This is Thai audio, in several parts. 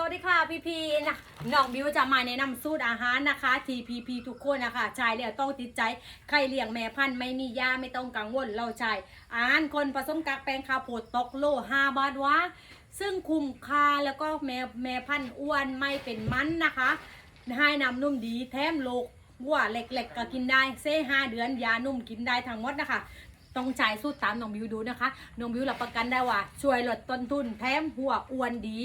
สวัสดีค่ะพี่พีนะน้องบิวจะมาแนะนำสูตรอาหารนะคะทีพีพีทุกคนนะคะชายเลี้ยต้องติดใจใครเลี้ยงแม่พันธุ์ไม่มียาไม่ต้องกังวลเราใช้อาหารคนผสมกักแป้งข้าวโพดตกโลห้าบาทวะซึ่งคุ้มค่าแล้วก็แม่แม่พันธุ์อ้วนไม่เป็นมันนะคะให้น้ำนุ่มดีแถมโลกวัวเล็กๆก็กินได้เซ่ห้าเดือนยานุ่มกินได้ทั้งหมดนะคะต้องใช้สูตรตามน้องบิวดูนะคะน้องบิวรับประกันได้ว่าช่วยลดต้นทุนแถมหัวอ้วนดี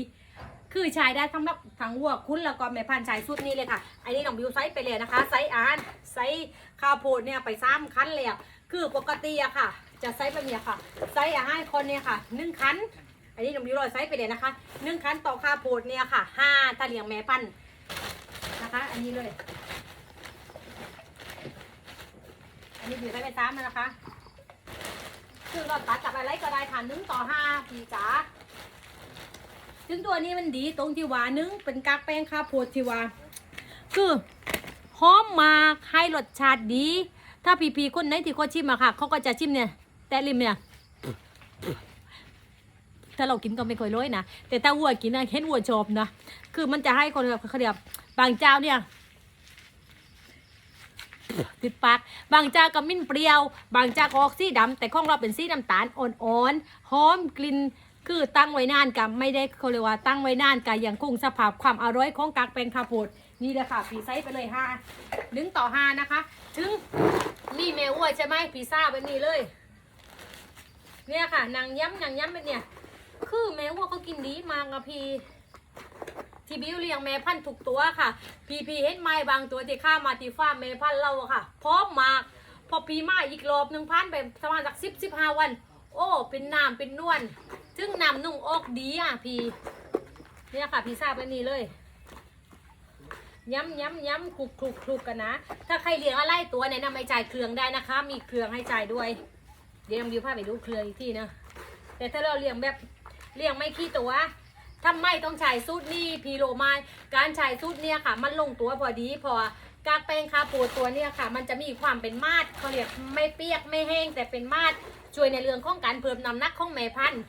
คือใช้ได้ทั้งแบบทั้งวัวคุณแล้วก็แม่พันธุ์ใช้สูตรนี้เลยค่ะ อันนี้น้องบิวไซส์ไปเลยนะคะ ไซส์อาหารไซส์ข้าวโพดเนี่ยไปซ้ำคั้นเลยอะคือปกติอะค่ะ จะไซส์แบบเนี้ยค่ะ ไซส์อาหาคนเนี่ยค่ะหนึ่งคั้นอันนี้น้องบิวลอยไซส์ไปเลยนะคะหนึ่งคั้นต่อข้าวโพดเนี่ยค่ะห้าถ้าเลียงแม่พันธุ์นะคะ อันนี้เลยอันนี้บิวไซส์ไปซ้ำนะคะ คือเราตัดกับอะไรก็ได้ค่ะหนึ่งต่อห้าพี่จ๋า ซึ่งตัวนี้มันดีตรงที่ว่านึงเป็นกากแป้งข้าวโพดที่ว่าคือหอมมากให้รสชาติดี ถ้าพีพีคนไหนที่เขาชิมอะค่ะเขาก็จะชิมเนี่ย แต่ริมเนี่ยถ้าเรากินก็ไม่ค่อยร้อยนะแต่ถ้าวัวกินนะเห็นวัวชอบนะคือมันจะให้คนแบบเขาเรียกบางเจ้าเนี่ยติดปากบางเจ้าก็มิ้นเปรี้ยว บางเจ้ากออกสีดำแต่ของเราเป็นสีน้ำตาลอ่อนๆหอมกลิ่น คือตั้งไว้นานกับไม่ได้เขาเรียกว่าตั้งไว้นานกับอยังคงสภาพความอร่อยของกากแป้งข้าวโพดนี่เลยค่ะผีไซส์ไปเลยห้าหนึ่งต่อห้านะคะ ถึงมีแมวอ้วยใช่ไหมผีซ่าแบบนี้เลย เนี่ยค่ะนางย้ำนางย้ำแบบเนี่ย คือแมวอ้วเขากินดีมากอะพี่ที่บิวเลี้ยงแม่พันธุ์ถูกตัวค่ะ พีพีเห็นไหมบางตัวที่ข้ามาที่ฟาแม่พันธุ์เราค่ะ พร้อมมาก พอปีมาอีกรอบหนึ่งพันไปประมาณสักสิบสิบห้าวัน โอ้ เป็นน้ำเป็นนวล ซึ่งนำนุ่งออกดีอะพี่ เนี่ยค่ะพี่ทราบแบบนี้เลย ย้ำย้ำย้ำคลุกคลุกคลุกกันนะ ถ้าใครเลี้ยงอะไรตัวเนี่ยนำไปจ่ายเครื่องได้นะคะ มีเครื่องให้จ่ายด้วย เดี๋ยววิวพาไปดูเครื่องอีกทีนะ แต่ถ้าเราเลี้ยงแบบเลี้ยงไม่ขี้ตัวทำไมต้องใช้สูตรนี้พีโรมาการใช้สูตรเนี่ยค่ะ มันลงตัวพอดีพอกากแป้งคาปูตัวเนี่ยค่ะ มันจะมีความเป็นมาดเขาเรียกไม่เปียกไม่แห้งแต่เป็นมาดช่วยในเรื่องของการเพิ่มน้ำหนักของแม่พันธุ์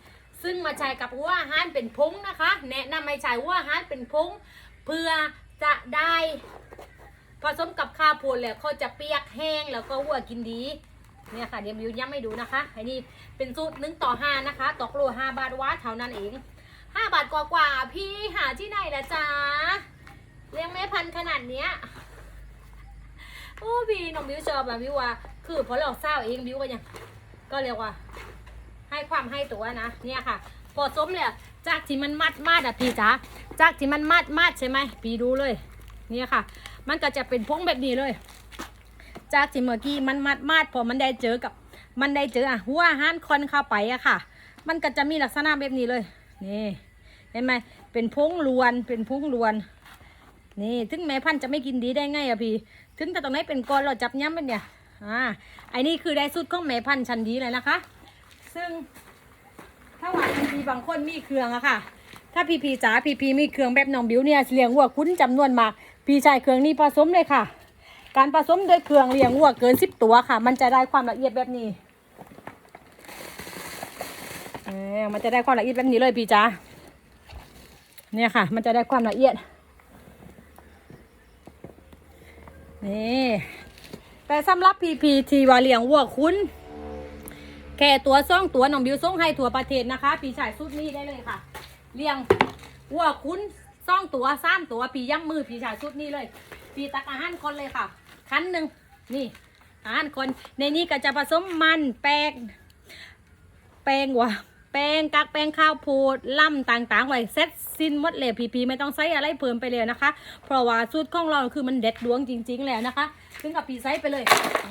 ซึ่งมาใช้กับหัวอาหารเป็นพงนะคะ แนะนำให้ใช้หัวอาหารเป็นพงเพื่อจะได้ผสมกับข้าวโพดแล้วเขาจะเปียกแห้งแล้วก็หัวกินดีเนี่ยค่ะเดี๋ยวมิวย้ำให้ดูนะคะไอันนี้เป็นสูตรหนึ่งต่อห้านะคะตกโลห้าบาทวาเท่านั้นเองห้าบาทกว่าๆพี่หาที่ไหนละจ๊ะเลี้ยงแม่พันขนาดเนี้ยโอ้พี่น้องมิวชอบแบบมิวว่า คือพอเราเศร้าเองมิวก็ยังก็เรียกว่า ให้ความให้ตัวนะ เนี่ยค่ะพอส้มเลยจากที่มันมัดมัดอะพี่จ๋าจากที่มันมัดมัดใช่ไหมพี่ดูเลย เนี่ยค่ะ มันก็จะเป็นพงแบบนี้เลย จากที่เมื่อกี้มันมัดมัดพอมันได้เจอกับ มันได้เจออะหัวหารคอนเข้าไปอะค่ะ มันก็จะมีลักษณะแบบนี้เลย นี่เห็นไหมเป็นพงลวน เป็นพงลวน นี่ถึงแม่พันธุ์จะไม่กินดีได้ไงอะพี่ ถึงแต่ตรงไหนเป็นก้อนเราจับย้ำเป็นเนี่ย อ่าไอ้นี่คือได้สุดของแม่พันธุ์ชั้นดีเลยนะคะ ซึ่งถ้าว่าพีพีบางคนมีเครื่องอะค่ะ ถ้าพีพีจ๋าพีพีมีเครื่องแบบน้องบิวเนี่ยเลี้ยงวัวคุ้นจำนวนมากพี่ชายเครื่องนี้ผสมเลยค่ะ การผสมด้วยเครื่องเลี้ยงวัวเกินสิบตัวค่ะ มันจะได้ความละเอียดแบบนี้เออมันจะได้ความละเอียดแบบนี้เลยพี่จ๋าเนี่ยค่ะ มันจะได้ความละเอียดนี่แต่สำหรับพีพีทีว่าเลี้ยงวัวคุ้น แค่ตัวซ่องตัวน้องบิวส่งให้ทั่วประเทศนะคะ ปีชายสุดนี้ได้เลยค่ะ เลี้ยงวัวคุ้นซ่องตัวสามตัวปีย่ำมือปีชายสุดนี้เลย ปีตักอาหารคนเลยค่ะ คันหนึ่งนี่อาหารคนในนี้ก็จะผสมมันแป้งแป้งวะแป้งกักแป้งข้าวโพดล่ำต่างๆไว้เซ็ตสิ้นหมดเลยพีพีไม่ต้องใส่อะไรเพิ่มไปเลยนะคะ เพราะว่าสูตรของเราคือมันเด็ดดวงจริง ๆ แล้วนะคะ ถึงกับปีไซส์ไปเลย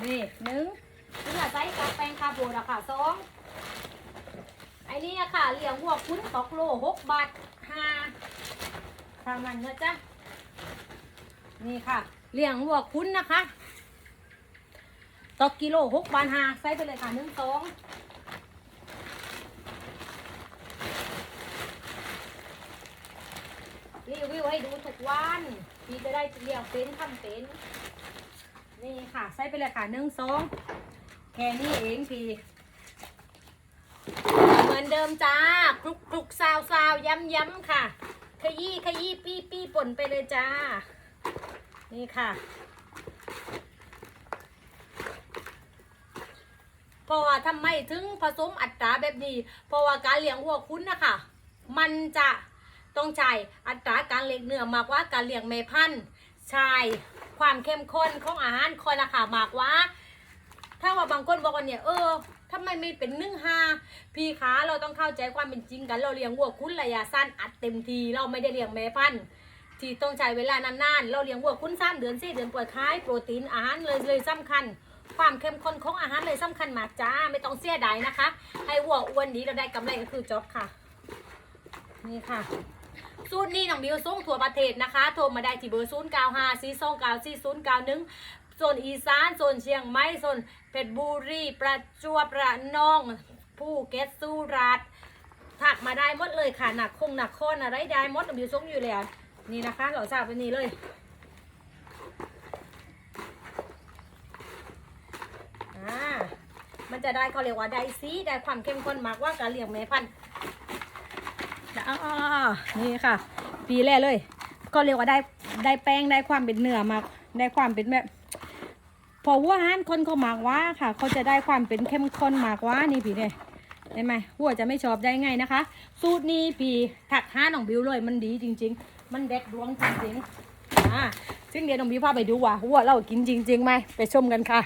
นี่หนึ่ง นี่ค่ะไซส์กับแป้งคาโบนะค่ะสองไอ้นี่อะค่ะเหลียงวัวคุ้นตอกโลหกบาทห้าทางมันนะจ๊ะนี่ค่ะเหลียงวัวคุ้นนะคะตอกกิโลหกบาทห้าไซส์ไปเลยค่ะหนึ่งสองรีวิวให้ดูทุกวันพี่จะได้เลี้ยงเป็นทำเป็น นี่ค่ะไซส์ไปเลยค่ะหนึ่งสอง แค่นี้เองพี่เหมือนเดิมจ้าคลุกคลุกซาวซาวย้ำย้ำค่ะ ขยี้ขยี้ปี้ปี้ป่นไปเลยจ้า นี่ค่ะ เพราะว่าทำไมถึงผสมอัตราแบบนี้ เพราะว่าการเลี้ยงวัวคุ้นนะคะ มันจะต้องใช้อัตราการเลี้ยงเนื้อมากกว่าการเลี้ยงเมพันธุ์ใช่ความเข้มข้นของอาหารคอยราคามากกว่า ถ้าว่าบางคนบอกว่าเนี่ยเออทำไมไม่เป็นนึ่งห้าพี่ขาเราต้องเข้าใจความเป็นจริงกันเราเลี้ยงวัวคุ้นระยะสั้นอัดเต็มทีเราไม่ได้เลี้ยงแม่พันธุ์ที่ต้องใช้เวลานานๆเราเลี้ยงวัวคุ้นสามเดือนสี่เดือนปล่อยคล้ายโปรตีนอาหารเลยเลยสำคัญ ความเข้มข้นของอาหารเลยสำคัญมากจ้าไม่ต้องเสียดายนะคะ ให้วัวอ้วนดีเราได้กำไรก็คือจบค่ะ นี่ค่ะสูตรนี้น้องบิวส่งทั่วประเทศนะคะ โทรมาได้ที่เบอร์ 0 9 5 4 2 9 4 0 9 1 โซนอีสานโซนเชียงใหม่โซนเพชรบุรีประจวบระนองภูเก็ตสุราษฎร์ถักมาได้หมดเลยค่ะหนักคงหนักโคนอะไรได้หมดองบิวส่งอยู่แล้วนี่นะคะเราทราบเป็นนี้เลยอ่ามันจะได้เขาเรียกว่าได้ซีได้ความเข้มข้นมากว่าการเลี้ยงแม่พันธุ์อ๋อนี่ค่ะ ปีแรกเลย ก็เรียกว่าได้ได้แป้งได้ความเป็นเนื้อมากได้ความเป็นแบบ พอวัวหันคนเขามากว่าค่ะ เขาจะได้ความเป็นเข้มข้นมากว่านี่พี่เนี่ยเห็นไหมวัวจะไม่ชอบได้ไงนะคะ สูตรนี้พี่ถักห้าน้องบิวเลยมันดีจริง ๆ มันเด็ดดวงจริงๆอ่าซึ่งเดี๋ยวน้องบิวพาไปดูว่าวัวเรากินจริงๆไหมไปชมกันค่ะ